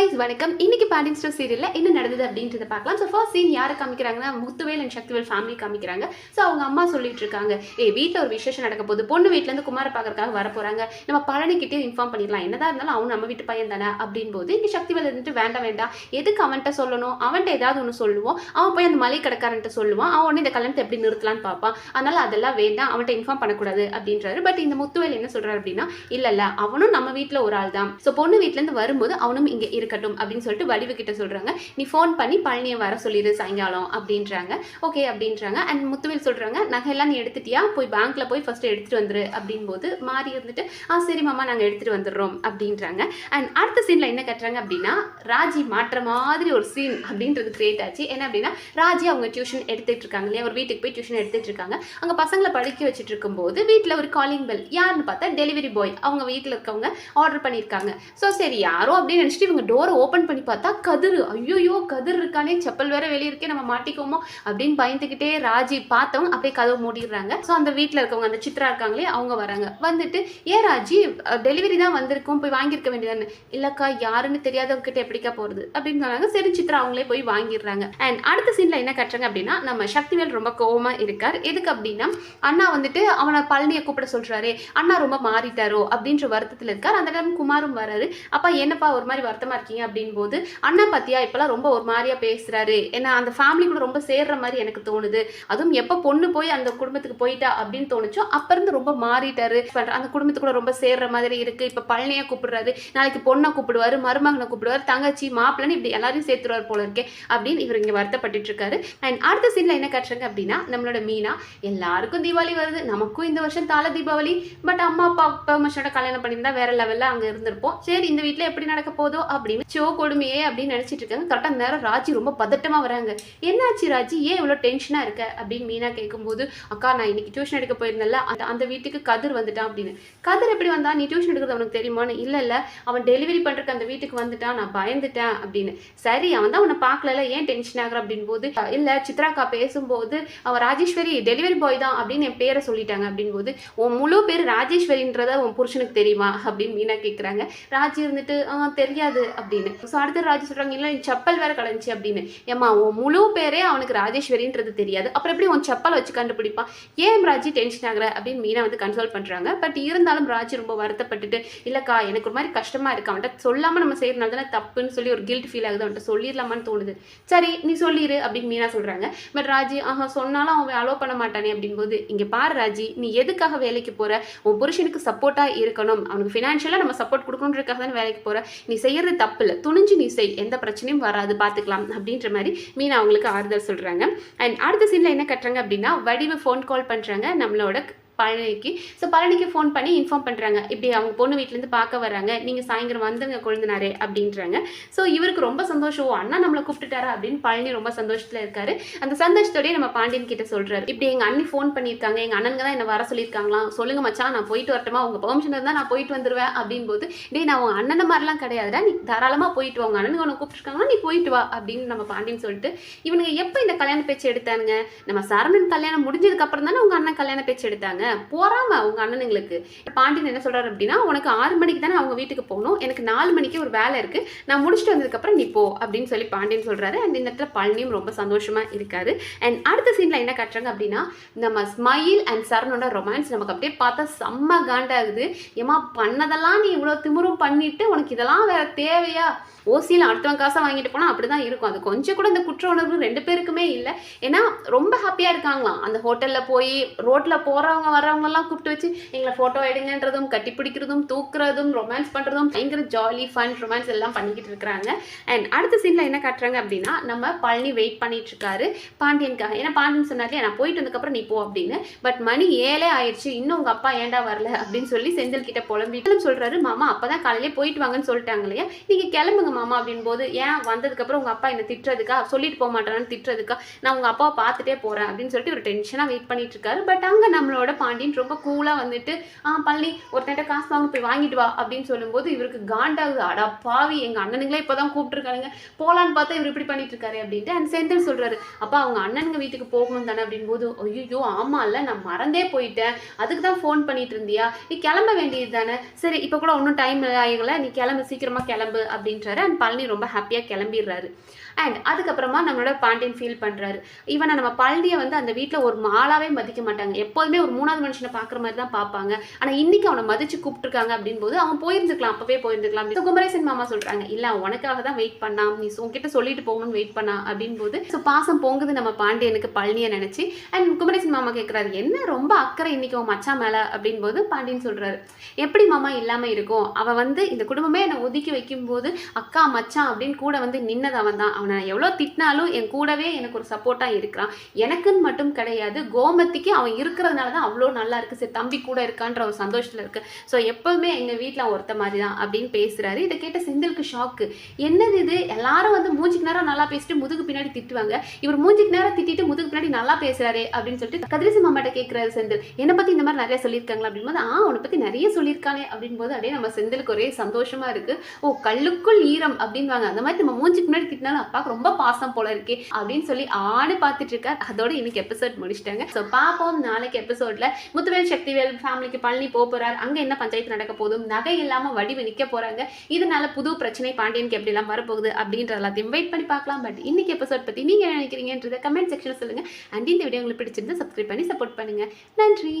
Guys வணக்கம். இன்னைக்கு Pandian store சீரியலில் என்ன நடந்தது அப்படின்றத பார்க்கலாம். ஸோ ஃபர்ஸ்ட் சீன் யாரை காமிக்கிறாங்கன்னா முத்துவேல் அண்ட் சக்திவேல் ஃபேமிலி காமிக்கிறாங்க. ஸோ அவங்க அம்மா சொல்லிட்டு இருக்காங்க ஏ வீட்டில் ஒரு விசேஷம் நடக்க போகுது. பொண்ணு வீட்டிலேருந்து குமார பார்க்கறக்காக வர போகிறாங்க நம்ம பழனிக்கிட்டே இன்ஃபார்ம் பண்ணிடலாம். என்னதான் இருந்தாலும் அவன் நம்ம வீட்டு பையன் தானே அப்படின் போது இங்கே சக்திவேல் இருந்துட்டு வேண்டாம் வேண்டாம். எதுக்கு அவன்கிட்ட சொல்லணும்? அவன்கிட்ட ஏதாவது ஒன்று சொல்லுவோம். அவன் போய் அந்த மலை கடைக்காரன்ட்ட சொல்லுவான். அவன் உடனே இந்த கல்யாணத்தை எப்படி நிறுத்தலான்னு பார்ப்பான். அதனால அதெல்லாம் வேண்டாம். அவன்கிட்ட இன்ஃபார்ம் பண்ணக்கூடாது அப்படின்றாரு. பட் இந்த முத்துவேல் என்ன சொல்றாரு அப்படின்னா இல்லை இல்லை. அவனும் நம்ம வீட்டில் ஒரு ஆள் தான் ஸோ பொண்ணு வீட்டிலேருந்து வரும்போது அவனும் இங்கே இருக்கட்டும் அப்படின்னு சொல்லிட்டு வடிவு கிட்ட சொல்கிறாங்க நீ ஃபோன் பண்ணி பழனியை வர சொல்லிடு சாயங்காலம் அப்படின்றாங்க. ஓகே அப்படின்றாங்க. அண்ட் முத்துவேல் சொல்கிறாங்க நகையெல்லாம் நீ எடுத்துட்டியா? போய் பேங்க்கில் போய் ஃபஸ்ட்டு எடுத்துகிட்டு வந்துரு அப்படின்போது மாறி இருந்துட்டு ஆ சரி மாமா நாங்கள் எடுத்துகிட்டு வந்துடுறோம் அப்படின்றாங்க. அண்ட் அடுத்த சீனில் என்ன கட்டுறாங்க அப்படின்னா ராஜி மாற்ற மாதிரி ஒரு சீன் அப்படின்றது கிரியேட் ஆச்சு. என்ன அப்படின்னா ராஜி அவங்க டியூஷன் எடுத்துகிட்டு இருக்காங்க இல்லையா? ஒரு வீட்டுக்கு போய் டியூஷன் எடுத்துகிட்டு இருக்காங்க. அங்கே பசங்களை படிக்க வச்சுட்டு இருக்கும்போது வீட்டில் ஒரு காலிங் பெல் யாருன்னு பார்த்தா டெலிவரி பாய் அவங்க வீட்டில் இருக்கவங்க ஆர்டர் பண்ணியிருக்காங்க. ஸோ சரி யாரோ அப்படின்னு நினச்சிட்டு இவங்க டோர் ஓப்பன் பண்ணி பார்த்தா கதிர். ஐயோயோ கதிர் இருக்கானே செப்பல் வேற வெளியே இருக்கே நம்ம மாட்டிக்கோமோ அப்படின்னு பயந்துக்கிட்டே ராஜி பார்த்தவங்க அப்படியே கதவு மூடிடுறாங்க. ஸோ அந்த வீட்டில் இருக்கவங்க அந்த சித்ரா இருக்காங்களே அவங்க வராங்க. வந்துட்டு ஏன் ராஜி டெலிவரி தான் வந்திருக்கும் போய் வாங்கியிருக்க வேண்டியதானே? இல்லைக்கா யாருன்னு தெரியாதவங்க கிட்ட எப்படிக்கா போகிறது அப்படின்னு சொன்னாங்க. சரி சித்ரா அவங்களே போய் வாங்கிடுறாங்க. அண்ட் அடுத்த சீனில் என்ன கட்டுறாங்க அப்படின்னா நம்ம சக்திவேல் ரொம்ப கோவமாக இருக்கார். எதுக்கு அப்படின்னா அண்ணா வந்துட்டு அவனை பழனியை கூப்பிட சொல்கிறாரே அண்ணா ரொம்ப மாறிட்டாரோ? அப்படின்ற வருத்தத்தில் இருக்கார். அந்த டைம் குமாரும் வராரு. அப்பா என்னப்பா ஒரு மாதிரி வருத்தமாக இருக்கு இருக்கீங்க அப்படின் போது அண்ணா பாத்தியா இப்பெல்லாம் ரொம்ப ஒரு மாதிரியா பேசுறாரு. ஏன்னா அந்த ஃபேமிலி கூட ரொம்ப சேர்ற மாதிரி எனக்கு தோணுது. அதுவும் எப்போ பொண்ணு போய் அந்த குடும்பத்துக்கு போயிட்டா அப்படின்னு தோணுச்சோ அப்ப இருந்து ரொம்ப மாறிட்டாரு. அந்த குடும்பத்துக்கு கூட ரொம்ப சேர்ற மாதிரி இருக்கு. இப்ப பழனியா கூப்பிடுறாரு. நாளைக்கு பொண்ணை கூப்பிடுவாரு மருமகனை கூப்பிடுவாரு தங்கச்சி மாப்பிள்ளன்னு இப்படி எல்லாரையும் சேர்த்துருவார் போல இருக்கே அப்படின்னு இவர் இங்க வருத்தப்பட்டுட்டு இருக்காரு அண்ட் அடுத்த சீன்ல என்ன காட்டுறாங்க அப்படின்னா நம்மளோட மீனா எல்லாருக்கும் தீபாவளி வருது. நமக்கும் இந்த வருஷம் தால தீபாவளி. பட் அம்மா அப்பா பெர்மிஷனோட கல்யாணம் பண்ணியிருந்தா வேற லெவல்ல அங்க இருந்திருப்போம். சரி இந்த வீட்டுல எப்படி நடக்க போதோ அப்படின்னு அப்படின்னு. சோ கொடுமையே அப்படின்னு நினைச்சிட்டு இருக்காங்க. கரெக்டாக நேரம் ராஜி ரொம்ப பதட்டமாக வராங்க. என்னாச்சு ராஜி? ஏன் இவ்வளோ டென்ஷனாக இருக்க? அப்படின்னு மீனா கேட்கும்போது அக்கா நான் இன்னைக்கு டியூஷன் எடுக்க போயிருந்தேன்ல. அந்த அந்த வீட்டுக்கு கதிர் வந்துட்டான் அப்படின்னு. கதிர் எப்படி வந்தா நீ டியூஷன் எடுக்கிறது அவனுக்கு தெரியுமான்னு? இல்லை இல்லை. அவன் டெலிவரி பண்ணுறக்கு அந்த வீட்டுக்கு வந்துட்டான். நான் பயந்துட்டேன் அப்படின்னு. சரி அவன் தான் உன்னை பார்க்கல ஏன் டென்ஷன் ஆகிற? அப்படின்னு போது இல்ல சித்ராக்கா பேசும்போது அவன் ராஜேஸ்வரி டெலிவரி பாய் தான் அப்படின்னு என் பேரை சொல்லிட்டாங்க. அப்படின்னு போது உன் முழு பேர் ராஜேஸ்வரின்றத உன் புருஷனுக்கு தெரியுமா? அப்படின்னு மீனா கேட்குறாங்க ராஜி இருந்துட்டு தெரியாது. அப்படின்னு. ஸோ அடுத்து ராஜி சொல்கிறாங்க இல்லை என் செப்பல் வேற கலைஞ்சி அப்படின்னு. ஏம்மா உன் முழு பேரே அவனுக்கு ராஜேஸ்வரின்றது தெரியாது. அப்புறம் எப்படி உன் செப்பல் வச்சு கண்டுபிடிப்பான்? ஏன் ராஜி டென்ஷன் ஆகுற? அப்படின்னு மீனா வந்து கன்சல்ட் பண்ணுறாங்க பட் இருந்தாலும் ராஜி ரொம்ப வருத்தப்பட்டுட்டு இல்லைக்கா எனக்கு ஒரு மாதிரி கஷ்டமாக இருக்கு. அவன்கிட்ட சொல்லாமல் நம்ம செய்யறதுனால தானே தப்புன்னு சொல்லி ஒரு கில்ட் ஃபீல் ஆகுது. அவன்கிட்ட சொல்லிடலாமான்னு தோணுது. சரி நீ சொல்லிடு அப்படின்னு மீனா சொல்கிறாங்க பட் ராஜி ஆஹா சொன்னாலும் அவன் அலோவ் பண்ண மாட்டானே அப்படின்போது இங்கே பாரு ராஜி நீ எதுக்காக வேலைக்கு போற? உன் புருஷனுக்கு சப்போர்ட்டாக இருக்கணும். அவனுக்கு ஃபினான்ஷியலாக நம்ம சப்போர்ட் கொடுக்கணுன்றதுக்காக தானே வேலைக்கு போகிற நீ செய்யறது தப்பு இல்லை துணிஞ்சு நீ செய். எந்த பிரச்சனையும் வராது. பார்த்துக்கலாம். அப்படின்ற மாதிரி மீனா அவங்களுக்கு ஆறுதல் சொல்கிறாங்க அண்ட் அடுத்த சீனில் என்ன கட்டுறாங்க அப்படின்னா வடிவு ஃபோன் கால் பண்ணுறாங்க நம்மளோட பழனிக்கு. ஸோ பழனிக்கு ஃபோன் பண்ணி இன்ஃபார்ம் பண்ணுறாங்க இப்படி அவங்க பொண்ணு வீட்டிலேருந்து பார்க்க வர்றாங்க. நீங்கள் சாயந்தரம் வந்துங்க கொழுந்தினாரே அப்படின்றாங்க. ஸோ இவருக்கு ரொம்ப சந்தோஷம். ஓ அண்ணா நம்மளை கூப்பிட்டுட்டாரா? அப்படின்னு பழனி ரொம்ப சந்தோஷத்தில் இருக்காரு. அந்த சந்தோஷத்தோடய நம்ம பாண்டியன் கிட்ட சொல்கிறாரு இப்படி எங்கள் அண்ணி ஃபோன் பண்ணியிருக்காங்க. எங்கள் அண்ணனுங்க தான் என்ன வர சொல்லியிருக்காங்களாம் சொல்லுங்க மச்சான் நான் போயிட்டு வரட்டுமா? உங்கள் பெர்மிஷன் இருந்தால் நான் போயிட்டு வந்துடுவேன் அப்படின்னு போது டேய் நான் உன் அண்ணன் மாதிரிலாம் கிடையாதுடா. நீ தாராளமாக போயிட்டு வா. உங்கள் அண்ணனுக்கு உன்னை கூப்பிட்டுருக்காங்கன்னா நீ போயிட்டு வா. அப்படின்னு நம்ம பாண்டியன் சொல்லிட்டு இவனுங்க எப்போ இந்த கல்யாண பேச்சு எடுத்தானுங்க? நம்ம சரவணன் கல்யாணம் முடிஞ்சதுக்கு அப்புறம் தானே உங்கள் அண்ணன் கல்யாண பேச்சு எடுத்தாங்க? போறாம அவங்க அண்ணனுங்களுக்கு. பாண்டியன் என்ன சொல்றாரு அப்படின்னா உனக்கு ஆறு மணிக்கு தானே அவங்க வீட்டுக்கு போகணும். எனக்கு நாலு மணிக்கு ஒரு வேலை இருக்கு. நான் முடிச்சுட்டு வந்ததுக்கப்புறம் நீ போ அப்படின்னு சொல்லி பாண்டியன் சொல்றாரு. அண்ட் இந்த இடத்துல பழனியும் ரொம்ப சந்தோஷமா இருக்காரு. அண்ட் அடுத்த சீன்ல என்ன கட்டுறாங்க அப்படின்னா நம்ம ஸ்மைல் அண்ட் சரணோட ரொமான்ஸ் நமக்கு அப்படியே பார்த்தா செம்ம காண்டாகுது. ஏமா பண்ணதெல்லாம் நீ இவ்வளோ திமிரும் பண்ணிட்டு உனக்கு இதெல்லாம் வேற தேவையா? ஓசியில் அடுத்தவன் காசை வாங்கிட்டு போனால் அப்படி தான் இருக்கும். அது கொஞ்சம் கூட இந்த குற்ற உணர்வு ரெண்டு பேருக்குமே இல்லை. ஏன்னா ரொம்ப ஹாப்பியாக இருக்காங்களாம். அந்த ஹோட்டலில் போய் ரோட்டில் போகிறவங்க வரவங்கெல்லாம் கூப்பிட்டு வச்சு எங்களை ஃபோட்டோ எடுங்கன்றதும் கட்டி பிடிக்கிறதும் தூக்குறதும் ரொமான்ஸ் பண்ணுறதும் பயங்கர ஜாலி ஃபன் ரொமான்ஸ் எல்லாம் பண்ணிக்கிட்டு இருக்கிறாங்க. அண்ட் அடுத்த சீனில் என்ன காட்டுறாங்க அப்படின்னா நம்ம பழனி வெயிட் பண்ணிட்டு இருக்காரு பாண்டியனுக்காக. ஏன்னா பாண்டியன் சொன்னாலே நான் போயிட்டு வந்ததுக்கப்புறம் நீ போ அப்படின்னு. பட் மணி ஏழே ஆயிடுச்சு இன்னும் உங்கள் அப்பா ஏன்டா வரல? அப்படின்னு சொல்லி செந்தில் கிட்ட புலம்பிட்டு சொல்கிறாரு மாமா அப்போ தான் காலையிலே போயிட்டு வாங்கன்னு சொல்லிட்டாங்க இல்லையா? நீங்கள் கிளம்புங்க மாமா அப்படின் போது ஏன் வந்ததுக்கப்புறம் உங்கள் அப்பா என்னை திட்டுறதுக்கா? சொல்லிட்டு போக மாட்டேன்னு திட்டுறதுக்கா? நான் உங்கள் அப்பாவை பார்த்துட்டே போகிறேன் அப்படின்னு சொல்லிட்டு ஒரு டென்ஷனாக வெயிட் பண்ணிட்டு இருக்காரு. பட் அங்கே நம்மளோட பாண்டியன் ரொம்ப கூலாக வந்துட்டு ஆ பழனி ஒருத்தன்ட்ட காசு வாங்க போய் வாங்கிட்டு வா அப்படின்னு சொல்லும்போது இவருக்கு காண்டாகுது. அடா பாவி எங்கள் அண்ணனுங்களே இப்போ தான் கூப்பிட்டுருக்கானுங்க. போகலான்னு பார்த்தா இவர் இப்படி பண்ணிட்டு இருக்காரு அப்படின்ட்டு அண்ட் செந்தில் சொல்கிறாரு அப்போ அவங்க அண்ணனுங்க வீட்டுக்கு போகணும் தானே அப்படின் போது ஐயோ ஆமாம் இல்லை நான் மறந்தே போயிட்டேன். அதுக்கு தான் ஃபோன் பண்ணிட்டு இருந்தியா நீ கிளம்ப வேண்டியது தானே. சரி இப்போ கூட ஒன்றும் டைம் ஆகல. நீ கிளம்பு சீக்கிரமாக கிளம்பு அப்படின்றாரு. அண்ட் பழனி ரொம்ப ஹாப்பியாக கிளம்பிடுறாரு. அண்ட் அதுக்கப்புறமா நம்மளோட பாண்டியன் ஃபீல் பண்ணுறாரு இவனை நம்ம பழனியை வந்து அந்த வீட்டில் ஒரு மாலாவே மதிக்க மாட்டாங்க. எப்போதுமே ஒரு மூணு மூணாவது மனுஷனை பார்க்குற மாதிரி தான் பார்ப்பாங்க. ஆனால் இன்னைக்கு அவனை மதிச்சு கூப்பிட்டுருக்காங்க அப்படின் போது அவன் போயிருந்துக்கலாம் அப்பவே போயிருந்துக்கலாம் குமரேசன் மாமா சொல்றாங்க. இல்ல உனக்காக தான் வெயிட் பண்ணான். நீ உன்கிட்ட சொல்லிட்டு போகணும்னு வெயிட் பண்ணா அப்படின்னு போது ஸோ பாசம் போங்குது நம்ம பாண்டியனுக்கு பழனியை நினைச்சு. அண்ட் குமரேசன் மாமா கேட்குறாரு என்ன ரொம்ப அக்கறை இன்னைக்கு உன் மச்சான் மேல? அப்படின்னு போது பாண்டியன் சொல்றாரு எப்படி மாமா இல்லாம இருக்கும்? அவன் வந்து இந்த குடும்பமே என்னை ஒதுக்கி வைக்கும்போது அக்கா மச்சான் அப்படின்னு கூட வந்து நின்னது அவன் தான். அவனை எவ்வளோ திட்டினாலும் என் கூடவே எனக்கு ஒரு சப்போர்ட்டாக இருக்கிறான். எனக்குன்னு மட்டும் கிடையாது கோமதிக்கு அவன் இருக்கிறதுனால தான் அவ்வளோ அவ்வளோ நல்லா இருக்குது சரி தம்பி கூட இருக்கான்ற ஒரு சந்தோஷத்தில் இருக்கு. ஸோ எப்போவுமே எங்கள் வீட்டில் ஒருத்த மாதிரி தான் அப்படின்னு பேசுகிறாரு இதை கேட்ட செந்திலுக்கு ஷாக்கு என்னது இது? எல்லாரும் வந்து மூஞ்சிக்கு நேரம் நல்லா பேசிட்டு முதுகு பின்னாடி திட்டுவாங்க. இவர் மூஞ்சிக்கு நேரம் திட்டிட்டு முதுகு பின்னாடி நல்லா பேசுகிறாரு அப்படின்னு சொல்லிட்டு கதிரசி மாமாட்ட கேட்குறாரு செந்தில். என்னை பற்றி இந்த மாதிரி நிறைய சொல்லியிருக்காங்களா அப்படின்போது ஆ உன்னை பற்றி நிறைய சொல்லியிருக்காங்க அப்படின்போது அப்படியே நம்ம செந்திலுக்கு ஒரே சந்தோஷமாக இருக்குது ஓ கல்லுக்குள் ஈரம் அப்படின்வாங்க அந்த மாதிரி நம்ம மூஞ்சிக்கு முன்னாடி திட்டினாலும் அப்பாவுக்கு ரொம்ப பாசம் போல இருக்கே அப்படின்னு சொல்லி ஆடு பார்த்துட்டு இருக்கார். அதோட இன்னைக்கு எபிசோட் முடிச்சிட்டாங்க. ஸோ பார்ப்போம் நாளைக்கு எபிசோட்ல முத்துவேல் சக்திவேல் ஃபேமிலிக்கு பழனி போக போறாரு. அங்க என்ன பஞ்சாயத்து நடக்க போதும் நகை இல்லாம வடிவு நிக்க போறாங்க. இதனால புது பிரச்சனை பாண்டியனுக்கு எப்படி எல்லாம் வரப்போகுது அப்படின்ற எல்லாத்தையும் வெயிட் பண்ணி பார்க்கலாம். பட் இன்னைக்கு எபிசோட் பத்தி நீங்க நினைக்கிறீங்கன்றத கமெண்ட் செக்ஷன் சொல்லுங்க. அண்ட் இந்த வீடியோ உங்களுக்கு பிடிச்சிருந்தா சப்ஸ்கிரைப் பண்ணி சப்போர்ட் பண்ணுங்க. நன்றி.